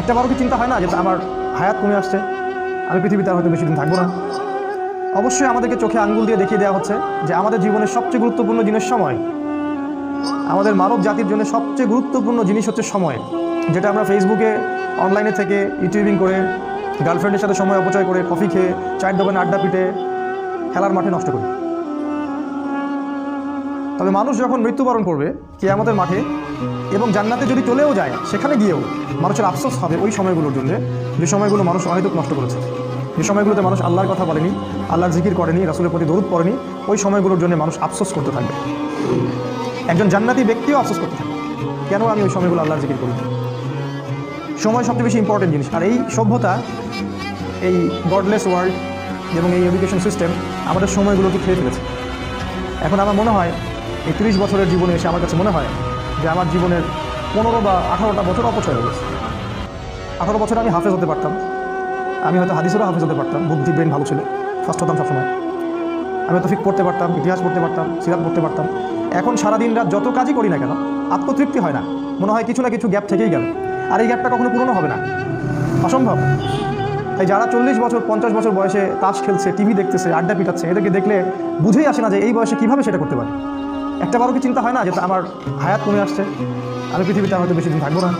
একটা বারো কি চিন্তা হয় না যে আমার হায়াত কমে আসছে? আমি পৃথিবীতে আর হয়তো বেশি দিন থাকব না। অবশ্যই আমাদেরকে চোখে আঙ্গুল দিয়ে দেখিয়ে দেওয়া হচ্ছে যে আমাদের জীবনের সবচেয়ে গুরুত্বপূর্ণ জিনিস সময়, আমাদের মানব জাতির জন্য সবচেয়ে গুরুত্বপূর্ণ জিনিস হচ্ছে সময়, যেটা আমরা ফেসবুকে, অনলাইনে থেকে ইউটিউবিং করে, গার্লফ্রেন্ডের সাথে সময় অপচয় করে, কফি খেয়ে, চায়ের দোকানে আড্ডা পিটে, খেলার মাঠে নষ্ট করি। তবে মানুষ যখন মৃত্যুবরণ করবে কে আমাদের মাঠে এবং জান্নাতে যদি চলেও যায়, সেখানে গিয়েও মানুষের আফসোস হবে ওই সময়গুলোর জন্য। যে সময়গুলো মানুষ অহেতুক নষ্ট করেছে। যে সময়গুলোতে মানুষ আল্লাহর কথা বলেনি, আল্লাহর জিকির করেনি, রাসুলের প্রতি দরুদ পড়েনি, ওই সময়গুলোর জন্য মানুষ আফসোস করতে থাকবে। একজন জান্নাতি ব্যক্তিও আফসোস করতে থাকবে। কেন আমি ওই সময়গুলো আল্লাহর জিকির করি? সময় সবচেয়ে বেশি ইম্পর্টেন্ট জিনিস। আর এই সভ্যতা, এই গডলেস ওয়ার্ল্ড এবং এই এডুকেশন সিস্টেম আমাদের সময়গুলোকে খেয়ে ফেলেছে। এখন আমার মনে হয় এই তিরিশ বছরের জীবনে এসে আমার কাছে মনে হয় যে আমার জীবনের পনেরো বা আঠারোটা বছর অপচয় হয়ে গেছে। আঠারো বছর আমি হাফেজ হতে পারতাম। আমি হয়তো হাদিসেরও হাফেজ হতে পারতাম। বুদ্ধি, ব্রেন ভালো ছিল। ফার্স্ট হতাম সবসময়। আমি হয়তো ফিক পড়তে পারতাম, ইতিহাস পড়তে পারতাম, সিরাত পড়তে পারতাম। এখন সারাদিন রাত যত কাজই করি না কেন, আত্মতৃপ্তি হয় না। মনে হয় কিছু না কিছু গ্যাপ থেকেই গেল। আর এই গ্যাপটা কখনো পূরণ হবে না। অসম্ভব। তাই যারা চল্লিশ বছর, পঞ্চাশ বছর বয়সে তাস খেলছে, টিভি দেখতেছে, আড্ডা পিটাচ্ছে, এদেরকে দেখলে বুঝেই আসে না যে এই বয়সে কীভাবে সেটা করতে পারে। একটা বারো কি চিন্তা হয় না যে আমার হায়াত কমে আসছে? আমি পৃথিবীতে হয়তো বেশি দিন থাকব না।